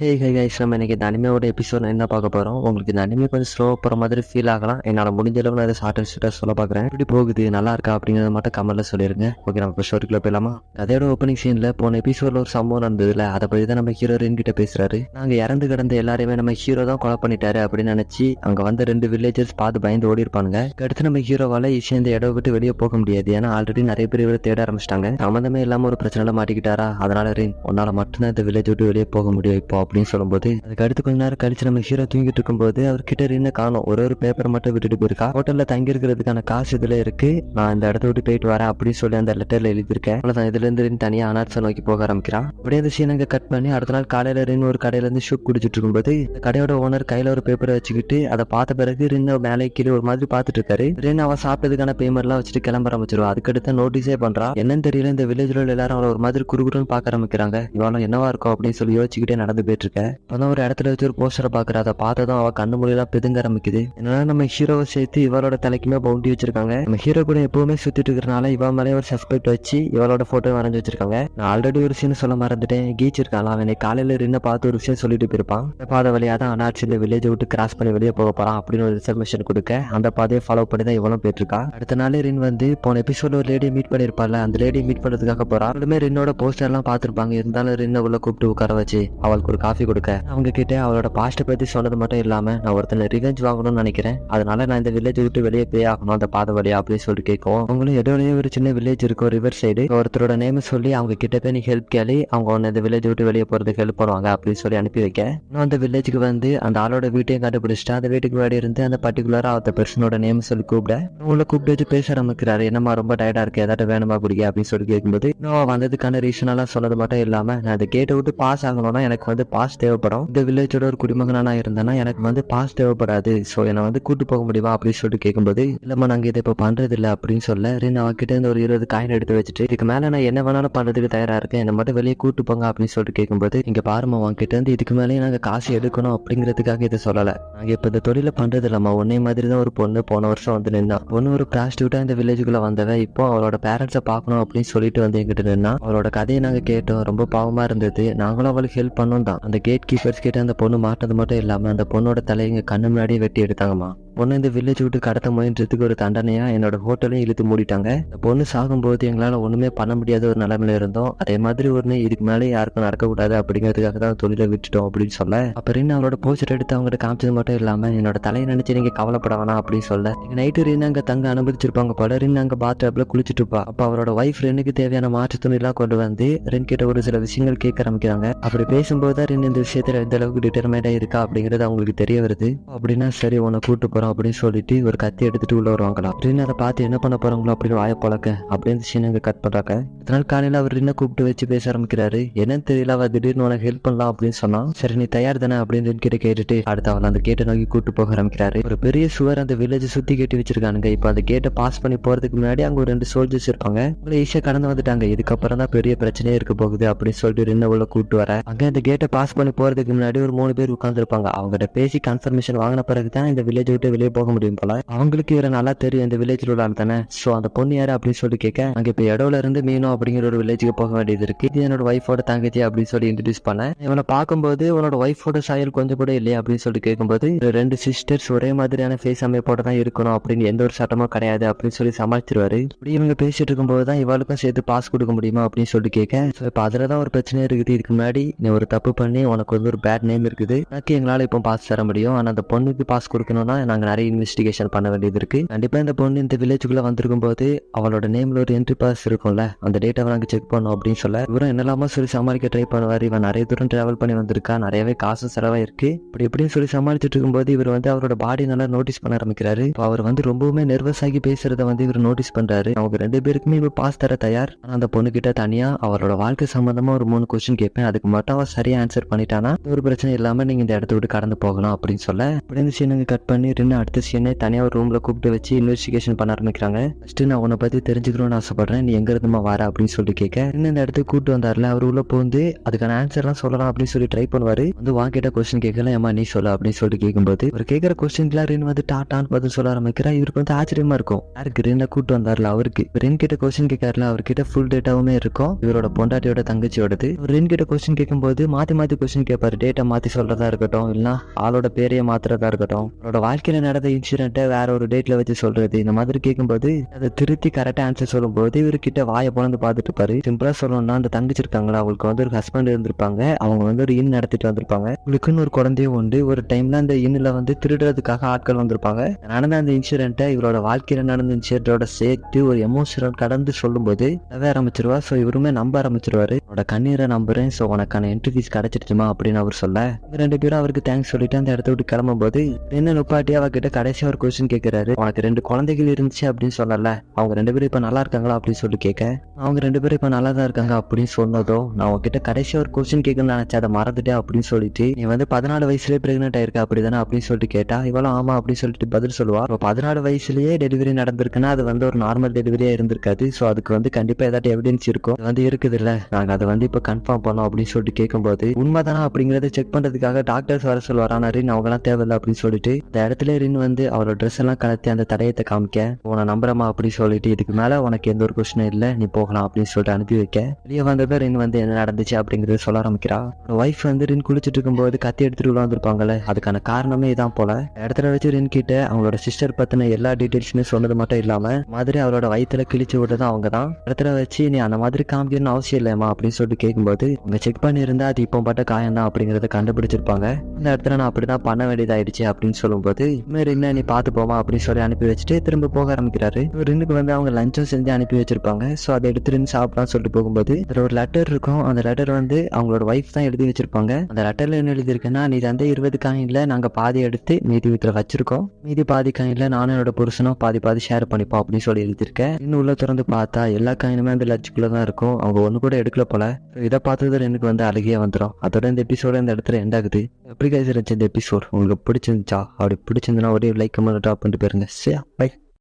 ஹே hey guys நம்ம இன்றைக்கி இந்த அனிமையோட எபிசோட் என்ன பார்க்க போகிறோம் உங்களுக்கு இந்த அனிமே கொஞ்சம் ஸ்லோ போகிற மாதிரி ஃபீல் ஆகலாம். என்னால் முடிஞ்ச அளவு நான் இதை ஷார்ட் அண்ட் சொல்ல பார்க்குறேன். எப்படி போகுது? நல்லா இருக்கா? அப்படிங்கிறத மட்டும் கமெண்ட்ல சொல்லிடுங்க ஓகே நம்ம இப்போ ஸ்டோரிக்குள்ள போயிடலாமா? கதையோட ஓப்பனிங் சீனில் போன எபிசோடில் ஒரு சம்பவம் நடந்ததுல. அதை பற்றி தான் நம்ம ஹீரோ கிட்ட பேசுகிறாரு நாங்கள் இறந்து கிடந்த எல்லாரையுமே நம்ம ஹீரோ தான் கொலை பண்ணிட்டாரு அப்படின்னு நினச்சி அங்கே வந்த ரெண்டு வில்லேஜர்ஸ் பார்த்து பயந்து ஓடி இருப்பாங்க அடுத்து நம்ம ஹீரோவால் ஈஸியாக இந்த இடம் விட்டு வெளியே போக முடியாது. ஏன்னா ஆல்ரெடி நிறைய பேர் இவரை தேட ஆரம்பிச்சிட்டாங்க. சம்மந்தமே இல்லாமல் ஒரு பிரச்சனையில் மாட்டிக்கிட்டாரா? அதனால ரீன் உன்னால் மட்டும்தான் இந்த வில்லேஜ் விட்டு வெளியே போக முடியும் இப்போ. அப்படின்னு சொல்லும்போது அதுக்கு அடுத்து கொஞ்ச நேரம் கழிச்சு நம்ம ஹீரோ தூங்கிட்டு இருக்கும்போது அவர் கிட்ட இருந்து காணும். ஒரு ஒரு பேப்பரை மட்டும் விட்டுட்டு போயிருக்கா. ஹோட்டல்ல தங்கி இருக்கிறதுக்கான காசு இதுல இருக்கு. நான் இந்த இடத்த விட்டு போயிட்டு வரேன் அப்படின்னு சொல்லி அந்த லெட்டர்ல எழுதியிருக்கேன். அவ்வளவுதான் இதுல இருந்து தனியா அனாட்சா நோக்கி போக ஆரம்பிக்கிறான். அப்படியே அந்த சீனங்க கட் பண்ணி அடுத்த நாள் காலையில ரின் ஒரு கடையில இருந்து ஷூப் குடிச்சிட்டு இருக்கும்போது இந்த கடையோட ஓனர் கையில ஒரு பேப்பரை வச்சுக்கிட்டு அதை பார்த்த பிறகு ரின் மேலே கீழே ஒரு மாதிரி பார்த்துட்டு இருக்காரு. ரின் அவன் சாப்பிட்டதுக்கான பேமெண்ட் எல்லாம் வச்சுட்டு கிளம்ப ஆரம்பிச்சிருவா அதுக்கடுத்து நோட்டீஸே பண்றா என்னன்னு தெரியல இந்த வில்லேஜ்ல உள்ள எல்லாரும் அவளை ஒரு மாதிரி குறுகுறுன்னு பார்க்க ஆரம்பிக்கிறாங்க. இவளும் என்னவா இருக்கும் அப்படின்னு சொல்லி யோசிச்சுக்கிட்டே நடந்து போயிட்டு இருக்கேன் அப்பதான் ஒரு இடத்துல வச்சு ஒரு போஸ்டரை பாக்குற அதை பார்த்ததும் அவ கண்ணு மொழியெல்லாம் பிதுங்க ஆரம்பிக்குது. என்னன்னா நம்ம ஹீரோவை சேர்த்து இவளோட தலைக்குமே பவுண்டி வச்சிருக்காங்க. நம்ம ஹீரோ கூட எப்பவுமே சுத்திட்டு இருக்கிறனால இவ மேலே ஒரு சஸ்பெக்ட் வச்சு இவளோட போட்டோ வரைஞ்சு வச்சிருக்காங்க. நான் ஆல்ரெடி ஒரு சீன் சொல்ல மறந்துட்டேன். கீச் இருக்கான் அவனை காலையில ரின்ன பார்த்து ஒரு விஷயம் சொல்லிட்டு போயிருப்பான். பாதை வழியா தான் அனாட்சி இந்த வில்லேஜ் விட்டு கிராஸ் பண்ணி வெளியே போக போறான் அப்படின்னு ஒரு இன்ஃபர்மேஷன் கொடுக்க அந்த பாதையை ஃபாலோ பண்ணி தான் இவளும் போயிட்டு இருக்கா அடுத்த நாள் ரின் வந்து போன எபிசோட ஒரு லேடியை மீட் பண்ணிருப்பாள் அந்த லேடியை மீட் பண்றதுக்காக போறா அவளுமே ரின்னோட போஸ்டர் எல்லாம் பார்த்துருப்பாங்க. இருந்தாலும் ரின்ன உள்ள கூப்பிட்டு உட்கார வச்சு அவளுக்கு ஒரு காஃபி கொடுக்க. அவங்க கிட்ட அவளோட பாஸ்ட்டை பத்தி சொன்னது மட்டும் இல்லாம நான் ஒருத்தனை ரிவெஞ்ச் வாங்கணும்னு நினைக்கிறேன். அதனால நான் இந்த வில்லேஜ் விட்டு வெளியே போய் ஆகணும் அந்த பாதை வழியா அப்படின்னு சொல்லி கேட்கும் அவங்களும் இடையிலேயே ஒரு சின்ன வில்லேஜ் இருக்கும் ரிவர் சைடு ஒருத்தரோட நேம் சொல்லி அவங்க கிட்ட போய் நீ ஹெல்ப் கேளி. அவங்க உன்னை இந்த வில்லேஜ் விட்டு வெளியே போறதுக்கு ஹெல்ப் பண்ணுவாங்க அப்படின்னு சொல்லி அனுப்பி வைக்க. இன்னும் அந்த வில்லேஜுக்கு வந்து அந்த ஆளோட வீட்டையும் கண்டுபிடிச்சிட்டு அந்த வீட்டுக்கு முன்னாடி இருந்து அந்த பர்டிகுலரா அந்த பெர்சனோட நேம் சொல்லி கூப்பிட. உள்ள கூப்பிட்டு வச்சு பேச ஆரம்பிக்கிறாரு. என்னமா ரொம்ப டயர்டா இருக்கு? ஏதாட்ட வேணுமா குடிக்க? அப்படின்னு சொல்லி கேட்கும்போது இன்னும் வந்ததுக்கான ரீசன் எல்லாம் சொன்னது மட்டும் இல்லாம நான் அந்த கேட்டை விட்டு பாஸ் ஆகணும்னா எனக்கு வந்து பாஸ் தேவைப்படும். இந்த வில்லேஜோட ஒரு குடிமகனா நான் இருந்தேன்னா எனக்கு வந்து பாஸ் தேவைப்படாது. ஸோ என்னை வந்து கூட்டு போக முடியுமா அப்படின்னு சொல்லிட்டு கேட்கும்போது இல்லம்மா நாங்க இதை இப்போ பண்றது இல்லை அப்படின்னு சொல்ல ரெண்டு அவகிட்ட இருந்து ஒரு இருபது காயின் எடுத்து வச்சுட்டு இதுக்கு மேல நான் என்ன வேணாலும் பண்றதுக்கு தயாரா இருக்கேன். என்னை மட்டும் வெளியே கூட்டு போங்க அப்படின்னு சொல்லிட்டு கேட்கும்போது இங்க பாருமா உங்ககிட்ட இருந்து இதுக்கு மேலேயே நாங்க காசு எடுக்கணும் அப்படிங்கிறதுக்காக இதை சொல்லல. நாங்க இப்ப இந்த தொழில பண்றது இல்லம்மா உன்னை மாதிரி தான் ஒரு பொண்ணு போன வருஷம் வந்து நின்னா. பொண்ணு ஒரு பிராஸ்டியூட்டா இந்த வில்லேஜுக்குள்ள வந்தவ இப்போ அவளோட பேரண்ட்ஸை பார்க்கணும் அப்படின்னு சொல்லிட்டு வந்து எங்கிட்ட நின்னா அவளோட கதையை நாங்க கேட்டோம். ரொம்ப பாவமா இருந்தது. நாங்களும் அவளுக்கு ஹெல்ப் பண்ணோம் தான். அந்த கேட் கீப்பர்ஸ் கிட்ட அந்த பொண்ணு மாட்டது மட்டும் இல்லாம அந்த பொண்ணோட தலையை எங்க கண்ணு முன்னாடியே வெட்டி எடுத்தாங்கம்மா. பொண்ணு இந்த வில்லேஜ் விட்டு கடத்த முயன்றதுக்கு ஒரு தண்டனையா என்னோட ஹோட்டலையும் இழுத்து மூடிட்டாங்க. இந்த பொண்ணு சாகும்போது எங்களால ஒண்ணுமே பண்ண முடியாத ஒரு நிலைமையில இருந்தோம். அதே மாதிரி ஒன்று இதுக்கு மேலே யாருக்கும் நடக்கக்கூடாது அப்படிங்கிறதுக்காக தான் தொழிலை விட்டுட்டோம் அப்படின்னு சொல்ல. அப்புறம் அவளோட போஸ்டர் எடுத்து அவங்ககிட்ட காமிச்சது மட்டும் இல்லாம என்னோட தலையை நினைச்சு நீங்க கவலைப்பட வேணாம் அப்படின்னு சொல்ல. நைட்டு ரீன் அங்க தங்க அனுமதிச்சிருப்பாங்க போல. ரின் அங்க பாத்டப்ல குளிச்சுட்டு இருப்பா. அப்ப அவரோட ஒய்ஃப் ரெனுக்கு தேவையான மாற்று துணி எல்லாம் கொண்டு வந்து ரென் கிட்ட ஒரு சில விஷயங்கள் கேட்க ஆரம்பிக்கிறாங்க. அப்படி பேசும்போது தான் இந்த விஷயத்தில் எந்த அளவுக்கு டிட்டர்மைண்டா இருக்கா அப்படிங்கிறது அவங்களுக்கு தெரிய வருது. அப்படின்னா சரி உன்னை கூட்டு போகிறோம் அப்படின்னு சொல்லிட்டு ஒரு கத்தி எடுத்துட்டு உள்ள வருவாங்களா ரின் அதை பார்த்து என்ன பண்ண போறாங்களோ அப்படின்னு வாய பழக்க அப்படின்னு சீனங்க கட் பண்றாங்க. இதனால் காலையில அவர் ரின்ன கூப்பிட்டு வச்சு பேச ஆரம்பிக்கிறாரு. என்னன்னு தெரியல அவர் திடீர்னு உனக்கு ஹெல்ப் பண்ணலாம் அப்படின்னு சொன்னா சரி நீ தயார் தானே அப்படின்னு கிட்ட கேட்டுட்டு அடுத்து அவள் அந்த கேட்டை நோக்கி கூட்டு போக ஆரம்பிக்கிறாரு. ஒரு பெரிய சுவர் அந்த வில்லேஜ் சுத்தி கட்டி வச்சிருக்கானுங்க. இப்போ அந்த கேட்டை பாஸ் பண்ணி போறதுக்கு முன்னாடி அங்க ஒரு ரெண்டு சோல்ஜர்ஸ் இருப்பாங்க. உங்களை ஈஸியாக கடந்து வந்துட்டாங்க. இதுக்கப்புறம் தான் பெரிய பிரச்சனையே இருக்க போகுது அப்படின்னு சொல்லிட்டு ரின்ன உள்ள கூட்டு வர. அங்கே அந்த கேட்டை பாஸ் பண்ணி போகிறதுக்கு முன்னாடி ஒரு மூணு பேர் உட்காந்துருப்பாங்க அவங்ககிட்ட பேசி கன்ஃபர்மேஷன் வாங்கின பிறகு தான் இந்த வில்லேஜ் விட்டு வெளியே போக முடியும் போல. அவங்களுக்கு இவரை நல்லா தெரியும் இந்த வில்லேஜில் உள்ள தானே. ஸோ அந்த பொண்ணு யாரு அப்படின்னு சொல்லி கேட்க அங்கே இப்போ இடவுல இருந்து மீனோ அப்படிங்கிற ஒரு வில்லேஜுக்கு போக வேண்டியது இருக்கு. இது என்னோட ஒய்ஃபோட தங்கச்சி அப்படின்னு சொல்லி இன்ட்ரடியூஸ் பண்ணேன் இவனை பார்க்கும்போது உன்னோட ஒய்ஃபோட சாயல் கொஞ்சம் கூட இல்லையா அப்படின்னு சொல்லி கேட்கும்போது ரெண்டு சிஸ்டர்ஸ் ஒரே மாதிரியான ஃபேஸ் அமைப்போட தான் இருக்கணும் அப்படின்னு எந்த ஒரு சட்டமும் கிடையாது அப்படின்னு சொல்லி சமாளிச்சிருவாரு. இப்படி இவங்க பேசிட்டு இருக்கும்போது தான் இவளுக்கும் சேர்த்து பாஸ் கொடுக்க முடியுமா அப்படின்னு சொல்லி கேட்க ஸோ இப்போ அதில் தான் ஒரு பிரச்சனை இருக்குது. இதுக்கு முன்னாடி நீ ஒரு தப்பு பண்ணி உனக்கு வந்து ஒரு பேட் நேம் இருக்குது. எனக்கு எங்களால் இப்போ பாஸ் தர முடியும். ஆனால் அந்த பொண்ணுக்கு பாஸ் கொடுக்கணும்னா நாங்கள் நிறைய இன்வெஸ்டிகேஷன் பண்ண வேண்டியது இருக்கு. கண்டிப்பாக இந்த பொண்ணு இந்த வில்லேஜுக்குள்ள வந்திருக்கும் போது அவளோட நேம்ல ஒரு என்ட்ரி பாஸ் இருக்கும்ல? அந்த டேட்டாவை நாங்கள் செக் பண்ணோம் அப்படின்னு சொல்ல இவரும் என்னெல்லாமோ சொல்லி சமாளிக்க ட்ரை பண்ணுவார். இவன் நிறைய தூரம் டிராவல் பண்ணி வந்திருக்கா நிறையவே காசு செலவாயிருக்கு. இப்படி இப்படின்னு சொல்லி சமாளிச்சுட்டு இருக்கும்போது இவர் வந்து அவரோட பாடி நல்லா நோட்டீஸ் பண்ண ஆரம்பிக்கிறாரு. இப்போ அவர் வந்து ரொம்பவுமே நர்வஸ் ஆகி பேசுறத வந்து இவர் நோட்டீஸ் பண்றாரு. அவங்க ரெண்டு பேருக்குமே இவர் பாஸ் தர தயார். ஆனால் அந்த பொண்ணு கிட்ட தனியா அவரோட வாழ்க்கை சம்பந்தமா ஒரு மூணு கொஸ்டின் கேட்பேன். அதுக்கு மட்டும் அவர் சரியா ஆன்சர் பண்ணிட்டானா? ஒரு பிரச்சனை இல்லாம நீங்க இந்த இடத்த விட்டு கடந்து போகலாம் அப்படின்னு சொல்ல இப்படி இந்த சீனுங்க கட் பண்ணி ரெண்டு அடுத்த சீனை தனியா ஒரு ரூம்ல கூப்பிட்டு வச்சு இன்வெஸ்டிகேஷன் பண்ண ஆரம்பிக்கிறாங்க. ஃபர்ஸ்ட் நான் உன்னை பத்தி தெரிஞ்சுக்கணும்னு ஆசைப்படுறேன். நீ எங்க இருந்துமா வர அப்படின்னு சொல்லி கேட்க இன்னும் இந்த இடத்துக்கு கூட்டு வந்தார்ல அவர் உள்ள போந்து அதுக்கான ஆன்சர்லாம் சொல்லலாம் அப்படின்னு சொல்லி ட்ரை பண்ணுவாரு. வந்து வா கேட்ட கொஸ்டின் கேட்கலாம் ஏமா நீ சொல்ல அப்படின்னு சொல்லிட்டு கேட்கும்போது அவர் கேட்கிற கொஸ்டின்லாம் ரின் வந்து டாட்டான்னு பதில் சொல்ல ஆரம்பிக்கிறா. இவருக்கு வந்து ஆச்சரியமா இருக்கும். யாருக்கு ரின்னை கூட்டு வந்தார்ல அவருக்கு? ரின் கிட்ட கொஸ்டின் கேட்காருல அவர்கிட்ட ஃபுல் டேட்டாவுமே இருக்கும். இவரோட பொண்டாட்டியோட தங்கச்சியோடது. ரின் கிட்ட கொஸ்டின் கேட்கும்போது மாத்தி மாத்தி மாற்றி கொஸ்டின் கேட்பாரு டேட்டை மாற்றி சொல்கிறதா இருக்கட்டும் இல்லைனா ஆளோட பேரையே மாத்துறதா இருக்கட்டும். அவரோட வாழ்க்கையில் நடந்த இன்சிடென்ட்டை வேற ஒரு டேட்டில் வச்சு சொல்கிறது இந்த மாதிரி கேட்கும்போது அதை திருத்தி கரெக்டாக ஆன்சர் சொல்லும்போது இவர்கிட்ட வாயை பிறந்து பார்த்துட்டு இருப்பாரு சிம்பிளாக சொல்லணும்னா அந்த தங்கச்சி இருக்காங்களா? அவங்களுக்கு வந்து ஒரு ஹஸ்பண்ட் இருந்திருப்பாங்க. அவங்க வந்து ஒரு இன் நடத்திட்டு வந்திருப்பாங்க. உங்களுக்குன்னு ஒரு குழந்தையும் உண்டு. ஒரு டைம்ல அந்த இன்னில் வந்து திருடுறதுக்காக ஆட்கள் வந்திருப்பாங்க. நடந்த அந்த இன்சிடென்ட்டை இவரோட வாழ்க்கையில் நடந்த இன்சிடென்ட்டோட சேர்த்து ஒரு எமோஷனல் கடந்து சொல்லும்போது நம்ப ஆரம்பிச்சிருவா. ஸோ இவருமே நம்ப ஆரம்பிச்சிருவாரு. உன்னோட கண்ணீரை நம்புறேன். ஸோ உனக்கான என்ட்ரி ஃபீஸ் கிடைச்சிருச்சுமா அப்படின்னு அவர் சொல்ல. ரெண்டு பேரும் அவருக்கு தேங்க்ஸ் சொல்லிட்டு அந்த இடத்த விட்டு கிளம்பும்போது என்ன நுப்பாட்டி அவகிட்ட கடைசியா ஒரு கொஸ்டின் கேட்கிறாரு உனக்கு ரெண்டு குழந்தைகள் இருந்துச்சு அப்படின்னு சொல்லல. அவங்க ரெண்டு பேரும் இப்ப நல்லா இருக்காங்களா? அப்படின்னு சொல்லி கேட்க அவங்க ரெண்டு பேரும் இப்ப நல்லா தான் இருக்காங்க அப்படின்னு சொன்னதோ நான் உங்ககிட்ட கடைசியா ஒரு கொஸ்டின் கேட்கணும்னு நினைச்சேன். அதை மறந்துட்டேன் அப்படின்னு சொல்லிட்டு நீ வந்து பதினாலு வயசுலயே பிரெக்னென்ட் ஆயிருக்க அப்படிதானே? அப்படின்னு சொல்லிட்டு கேட்டா இவளும் ஆமா அப்படின்னு சொல்லிட்டு பதில் சொல்லுவா. இப்போ பதினாலு வயசுலயே டெலிவரி நடந்திருக்குன்னா அது வந்து ஒரு நார்மல் டெலிவரியா இருந்திருக்காது. ஸோ அதுக்கு வந்து கண்டிப்பா ஏதாட்டும் எவிடன்ஸ் இருக்கும். அது வந்து இருக்குது இல்ல நாங்க அதை வந்து இப்போ கன்ஃபார்ம் பண்ணோம் அப்படின்னு சொல்லிட்டு கேட்கும்போது உண்மைதானா அப்படிங்கறத செக் பண்றதுக்காக டாக்டர்ஸ் வர சொல்லுவார் ரின் அவங்கலாம் தேவையில்லை அப்படின்னு சொல்லிட்டு இந்த இடத்துல ரின் வந்து அவரோட ட்ரெஸ் எல்லாம் கலத்தி அந்த தடயத்தை காமிக்க உன நம்புறமா அப்படின்னு சொல்லிட்டு இதுக்கு மேல உனக்கு எந்த ஒரு கொஸ்டினும் இல்லை. நீ போகலாம் அப்படின்னு சொல்லிட்டு அனுப்பி வைக்க. வெளியே வந்தப்ப ரின் வந்து என்ன நடந்துச்சு? அப்படிங்கறத சொல்ல ஆரம்பிக்கிறா. ஒய்ஃப் வந்து ரின் குளிச்சிட்டு இருக்கும்போது கத்தி எடுத்துட்டு உள்ள வந்திருப்பாங்கல்ல அதுக்கான காரணமே இதான் போல. இடத்துல வச்சு ரின் கிட்ட அவங்களோட சிஸ்டர் பத்தின எல்லா டீட்டெயில்ஸுமே சொன்னது மட்டும் இல்லாம மாதிரி அவரோட வயித்துல கிழிச்சு விட்டதும் அவங்க தான் இடத்துல வச்சு நீ அந்த மாதிரி காமிக்கணும்னு அவசியம் இல்லையம்மா அப்படின்னு சொல்லிட்டு கேட்கும்போது அவங்க செக் பண்ணியிருந்தா அது இப்போ பட்ட காயம் தான் அப்படிங்கறத கண்டுபிடிச்சிருப்பாங்க. இந்த இடத்துல நான் அப்படிதான் பண்ண வேண்டியதாயிடுச்சு அப்படின்னு சொல்லும்போது இவர் என்ன நீ பார்த்து போமா அப்படின்னு சொல்லி அனுப்பி வச்சுட்டு திரும்ப போக ஆரம்பிக்கிறாரு. ரெண்டுக்கு வந்து அவங்க லஞ்சம் செஞ்சு அனுப்பி வச்சிருப்பாங்க. ஸோ அதை எடுத்துருந்து சாப்பிடலாம் சொல்லிட்டு போகும்போது அதில் ஒரு லெட்டர் இருக்கும். அந்த லெட்டர் வந்து அவங்களோட ஒய்ஃப் தான் எழுதி வச்சிருப்பாங்க. அந்த லெட்டர்ல என்ன எழுதியிருக்குன்னா நீ வந்து இருபது காயின்ல நாங்க பாதி எடுத்து மீதி வீட்டில் வச்சிருக்கோம். மீதி பாதி காயின்ல நானும் என்னோட புருஷனும் பாதி பாதி ஷேர் பண்ணிப்போம் அப்படின்னு சொல்லி எழுதியிருக்கேன் இன்னும் உள்ள திறந்து பார்த்தா எல்லா காயினுமே அந்த லட்சுக்குள்ள தான் இருக்கும். அவங்க ஒன்று கூட எடுக்கல போல. இதை பார்த்தது எனக்கு வந்து அழுகியே வந்துடும் அதோட இந்த எபிசோட இந்த இடத்துல எண்ட் ஆகுது. எப்படி கைஸ் இருந்துச்சு இந்த எபிசோட் உங்களுக்கு பிடிச்சிருந்துச்சா? அப்படி பிடிச்சிருந்துன்னா ஒரே லைக் கமெண்ட் ட்ராப் பண்ணிட்டு போயிருங்க. சரியா பை